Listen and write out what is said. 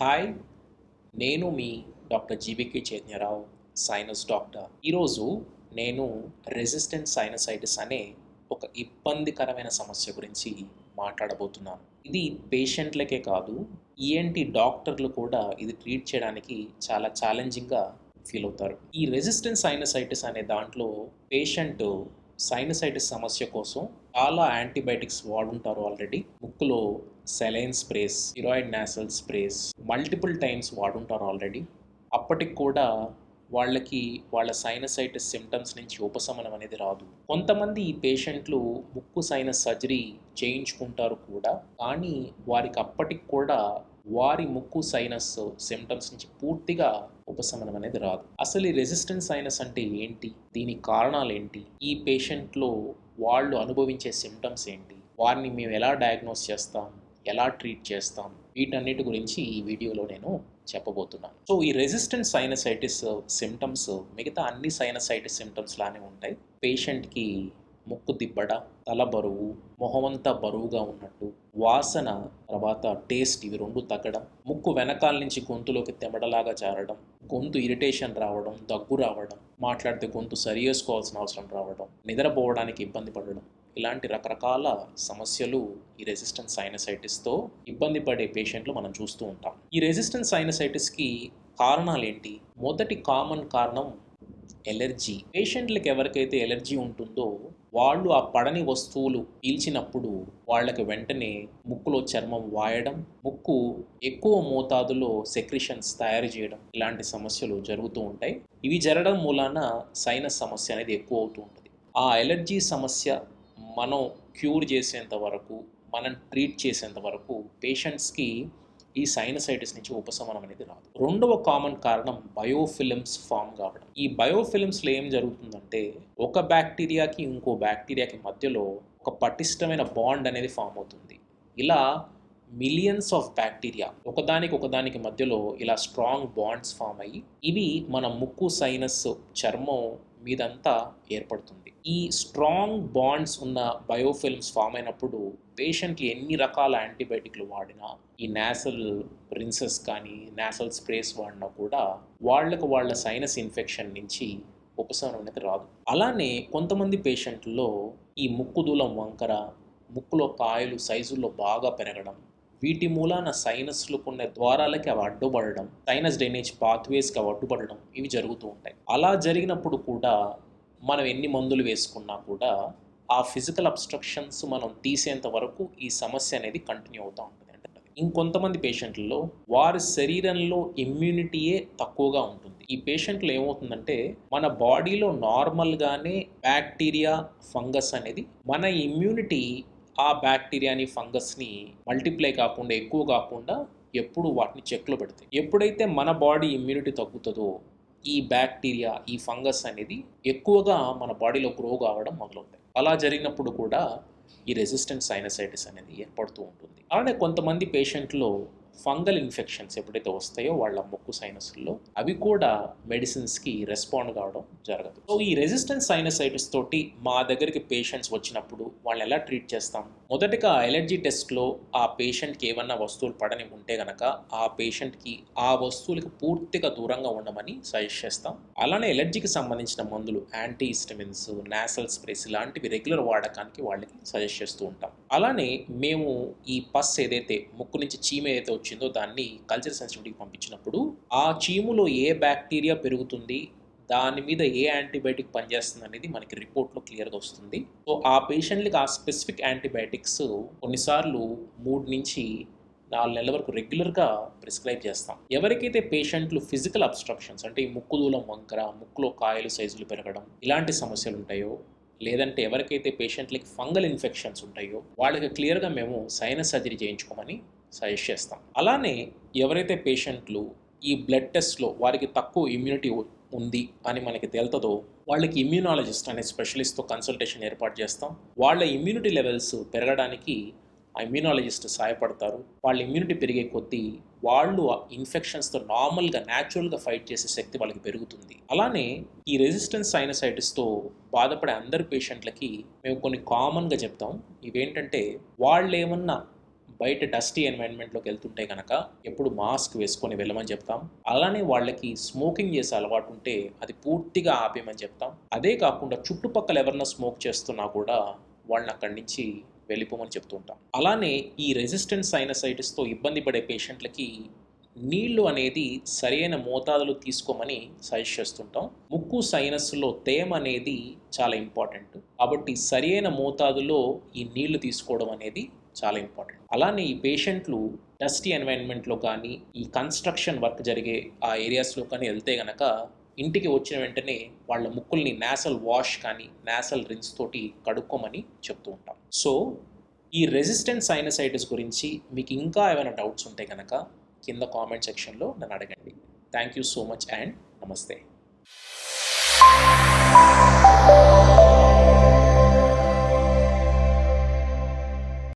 Hi నేను మీ doctor GBK Chaitanya Rao sinus doctor ఈరోజు నేను రెసిస్టెంట్ సైనసైటిస్ అనే ఒక ఇబ్బందికరమైన సమస్య గురించి మాట్లాడబోతున్నాను. ఇది పేషెంట్లకే కాదు ఈఎన్టీ డాక్టర్లు కూడా ఇది ట్రీట్ చేయడానికి చాలా ఛాలెంజింగ్గా ఫీల్ అవుతారు. ఈ రెసిస్టెంట్ సైనసైటిస్ అనే దాంట్లో పేషెంట్ సైనసైటిస్ సమస్య కోసం చాలా యాంటీబయాటిక్స్ వాడుంటారు ఆల్రెడీ ముక్కులో saline sprays steroid nasal sprays multiple times వాడుంటారు already అప్పటికి కూడా వాళ్ళకి వాళ్ళ సైనసైటిస్ సిమ్టమ్స్ నుంచి ఉపశమనం అనేది రాదు. కొంతమంది ఈ పేషెంట్లు ముక్కు సైనస్ సర్జరీ చేయించుకుంటారు కూడా కానీ వారికి అప్పటికి కూడా వారి ముక్కు సైనస్ సిమ్టమ్స్ నుంచి పూర్తిగా ఉపశమనం అనేది రాదు. అసలు ఈ రెసిస్టెన్స్ సైనస్ అంటే ఏంటి? దీని కారణాలు ఏంటి? ఈ పేషెంట్లో వాళ్ళు అనుభవించే సిమ్టమ్స్ ఏంటి? వారిని మేము ఎలా డయాగ్నోస్ చేస్తాం? ఎలా ట్రీట్ చేస్తాం? వీటన్నిటి గురించి ఈ వీడియోలో నేను చెప్పబోతున్నాను సో ఈ రెసిస్టెంట్ సైనసైటిస్ సిమ్టమ్స్ మిగతా అన్ని సైనసైటిస్ సిమ్టమ్స్ లానే ఉంటాయి. పేషెంట్కి ముక్కు దిబ్బడ తల బరువు మొహమంతా బరువుగా ఉన్నట్టు వాసన తర్వాత టేస్ట్ ఇవి రెండు తగ్గడం ముక్కు వెనకాల నుంచి గొంతులోకి తెమడలాగా జారడం గొంతు ఇరిటేషన్ రావడం దగ్గు రావడం మాట్లాడితే గొంతు సరి చేసుకోవాల్సిన అవసరం రావడం నిద్రపోవడానికి ఇబ్బంది పడడం ఇలాంటి రకరకాల సమస్యలు ఈ రెసిస్టెంట్ సైనసైటిస్తో ఇబ్బంది పడే పేషెంట్లు మనం చూస్తూ ఉంటాం. ఈ రెసిస్టెంట్ సైనసైటిస్కి కారణాలు ఏంటి? మొదటి కామన్ కారణం ఎలర్జీ పేషెంట్లకు ఎవరికైతే ఎలర్జీ ఉంటుందో వాళ్ళు ఆ పడని వస్తువులు పీల్చినప్పుడు వాళ్ళకి వెంటనే ముక్కులో చర్మం వాయడం ముక్కు ఎక్కువ మోతాదులో సెక్రిషన్స్ తయారు చేయడం ఇలాంటి సమస్యలు జరుగుతూ ఉంటాయి. ఇవి జరగడం మూలాన సైనస్ సమస్య అనేది ఎక్కువ అవుతూ ఉంటుంది. ఆ ఎలర్జీ సమస్య మనం క్యూర్ చేసేంత వరకు మనం ట్రీట్ చేసేంత వరకు పేషెంట్స్కి ఈ సైనసైటిస్ నుంచి ఉపశమనం అనేది రాదు. రెండవ కామన్ కారణం బయోఫిలిమ్స్ ఫామ్ కావడం. ఈ బయోఫిలిమ్స్లో ఏం జరుగుతుందంటే ఒక బ్యాక్టీరియాకి ఇంకో బ్యాక్టీరియాకి మధ్యలో ఒక పటిష్టమైన బాండ్ అనేది ఫామ్ అవుతుంది. ఇలా మిలియన్స్ ఆఫ్ బ్యాక్టీరియా ఒకదానికి ఒకదానికి మధ్యలో ఇలా స్ట్రాంగ్ బాండ్స్ ఫామ్ అయ్యి ఇవి మన ముక్కు సైనస్ చర్మం మీదంతా ఏర్పడుతుంది. ఈ స్ట్రాంగ్ బాండ్స్ ఉన్న బయోఫిల్మ్స్ ఫామ్ అయినప్పుడు పేషెంట్కి ఎన్ని రకాల యాంటీబయాటిక్లు వాడినా ఈ నేసల్ ప్రిన్సెస్ కానీ నేసల్ స్ప్రేస్ వాడినా కూడా వాళ్ళకు వాళ్ళ సైనస్ ఇన్ఫెక్షన్ నుంచి ఉపశమనం అనేది రాదు. అలానే కొంతమంది పేషెంట్లో ఈ ముక్కు దూలం వంకర ముక్కులో కాయలు సైజుల్లో బాగా పెరగడం వీటి మూలాన సైనస్లో ఉన్న ద్వారాలకి అవి అడ్డుపడడం సైనస్ డ్రైనేజ్ పాత్వేస్కి అవి అడ్డుపడడం ఇవి జరుగుతూ ఉంటాయి. అలా జరిగినప్పుడు కూడా మనం ఎన్ని మందులు వేసుకున్నా కూడా ఆ ఫిజికల్ అబ్స్ట్రక్షన్స్ మనం తీసేంత వరకు ఈ సమస్య అనేది కంటిన్యూ అవుతూ ఉంటుంది అంటే ఇంకొంతమంది పేషెంట్లలో వారి శరీరంలో ఇమ్యూనిటీయే తక్కువగా ఉంటుంది. ఈ పేషెంట్లు ఏమవుతుందంటే మన బాడీలో నార్మల్గానే బ్యాక్టీరియా ఫంగస్ అనేది మన ఇమ్యూనిటీ ఆ బ్యాక్టీరియాని ఫంగస్ని మల్టిప్లై కాకుండా ఎక్కువ కాకుండా ఎప్పుడు వాటిని చెక్లో పెడతాయి ఎప్పుడైతే మన బాడీ ఇమ్యూనిటీ తగ్గుతుందో ఈ బ్యాక్టీరియా ఈ ఫంగస్ అనేది ఎక్కువగా మన బాడీలో గ్రో కావడం మొదలవుతాయి అలా జరిగినప్పుడు కూడా ఈ రెసిస్టెంట్ సైనసైటిస్ అనేది ఏర్పడుతూ ఉంటుంది. అలానే కొంతమంది పేషెంట్లో ఫంగల్ ఇన్ఫెక్షన్స్ ఎప్పుడైతే వస్తాయో వాళ్ళ ముక్కు సైనస్లో అవి కూడా మెడిసిన్స్కి రెస్పాండ్ కావడం జరగదు. సో ఈ రెసిస్టెన్స్ సైనసైటిస్ తోటి మా దగ్గరికి పేషెంట్స్ వచ్చినప్పుడు వాళ్ళని ఎలా ట్రీట్ చేస్తాం? మొదటగా ఎలర్జీ టెస్ట్లో ఆ పేషెంట్కి ఏమన్నా వస్తువులు పడని ఉంటే గనక ఆ పేషెంట్కి ఆ వస్తువులకు పూర్తిగా దూరంగా ఉండమని సజెస్ట్ చేస్తాం. అలానే ఎలర్జీకి సంబంధించిన మందులు యాంటీ హిస్టమిన్స్ నాసల్ స్ప్రేస్ ఇలాంటివి రెగ్యులర్ వాడకానికి వాళ్ళకి సజెస్ట్ చేస్తూ ఉంటాం. అలానే మేము ఈ పస్ ఏదైతే ముక్కు నుంచి చీమ ఏదైతే వచ్చిందో దాన్ని కల్చర్ సెన్సిటివిటీకి పంపించినప్పుడు ఆ చీములో ఏ బ్యాక్టీరియా పెరుగుతుంది దాని మీద ఏ యాంటీబయాటిక్ పనిచేస్తుంది అనేది మనకి రిపోర్ట్లో క్లియర్గా వస్తుంది. సో ఆ పేషెంట్లకి ఆ స్పెసిఫిక్ యాంటీబయాటిక్స్ కొన్నిసార్లు మూడు నుంచి నాలుగు నెలల వరకు రెగ్యులర్గా ప్రిస్క్రైబ్ చేస్తాం. ఎవరికైతే పేషెంట్లు ఫిజికల్ అబ్స్ట్రక్షన్స్ అంటే ఈ ముక్కు దూలం వంకర ముక్కులో కాయలు సైజులు పెరగడం ఇలాంటి సమస్యలు ఉంటాయో లేదంటే ఎవరికైతే పేషెంట్లకి ఫంగల్ ఇన్ఫెక్షన్స్ ఉంటాయో వాళ్ళకి క్లియర్గా మేము సైనస్ సర్జరీ చేయించుకోమని సజెస్ట్ చేస్తాం. అలానే ఎవరైతే పేషెంట్లు ఈ బ్లడ్ టెస్ట్లో వారికి తక్కువ ఇమ్యూనిటీ ఉంది అని మనకి తెలుతుందో వాళ్ళకి ఇమ్యూనాలజిస్ట్ అనే స్పెషలిస్ట్తో కన్సల్టేషన్ ఏర్పాటు చేస్తాం. వాళ్ళ ఇమ్యూనిటీ లెవెల్స్ పెరగడానికి ఆ ఇమ్యూనాలజిస్ట్ సహాయపడతారు. వాళ్ళ ఇమ్యూనిటీ పెరిగే కొద్దీ వాళ్ళు ఆ ఇన్ఫెక్షన్స్తో నార్మల్గా న్యాచురల్గా ఫైట్ చేసే శక్తి వాళ్ళకి పెరుగుతుంది. అలానే ఈ రెసిస్టెన్స్ సైనసైటిస్తో బాధపడే అందరి పేషెంట్లకి మేము కొన్ని కామన్గా చెప్తాం. ఇవేంటంటే వాళ్ళు ఏమన్నా బయట డస్టీ ఎన్వైరన్మెంట్లోకి వెళ్తుంటే కనుక ఎప్పుడు మాస్క్ వేసుకొని వెళ్ళమని చెప్తాం. అలానే వాళ్ళకి స్మోకింగ్ చేసే అలవాటు ఉంటే అది పూర్తిగా ఆపేయమని చెప్తాం. అదే కాకుండా చుట్టుపక్కల ఎవరన్నా స్మోక్ చేస్తున్నా కూడా వాళ్ళని అక్కడి నుంచి వెళ్ళిపోమని చెప్తుంటాం అలానే ఈ రెసిస్టెంట్ సైనసైటిస్తో ఇబ్బంది పడే పేషెంట్లకి నీళ్ళు అనేది సరైన మోతాదులో తీసుకోమని సజెస్ట్ చేస్తుంటాం. ముక్కు సైనస్లో తేమ అనేది చాలా ఇంపార్టెంట్ కాబట్టి సరైన మోతాదులో ఈ నీళ్ళు తీసుకోవడం అనేది చాలా ఇంపార్టెంట్ అలానే ఈ పేషెంట్లు డస్టీ ఎన్వైరన్మెంట్లో కానీ ఈ కన్స్ట్రక్షన్ వర్క్ జరిగే ఆ ఏరియాస్లో కానీ వెళ్తే గనక ఇంటికి వచ్చిన వెంటనే వాళ్ళ ముక్కుల్ని నేసల్ వాష్ కానీ నేసల్ రిన్స్ తోటి కడుక్కోమని చెప్తూ ఉంటాం. సో ఈ రెసిస్టెంట్ సైనసైటిస్ గురించి మీకు ఇంకా ఏమైనా డౌట్స్ ఉంటే కనుక కింద కామెంట్ సెక్షన్లో నన్ను అడగండి. Thank you so much and నమస్తే.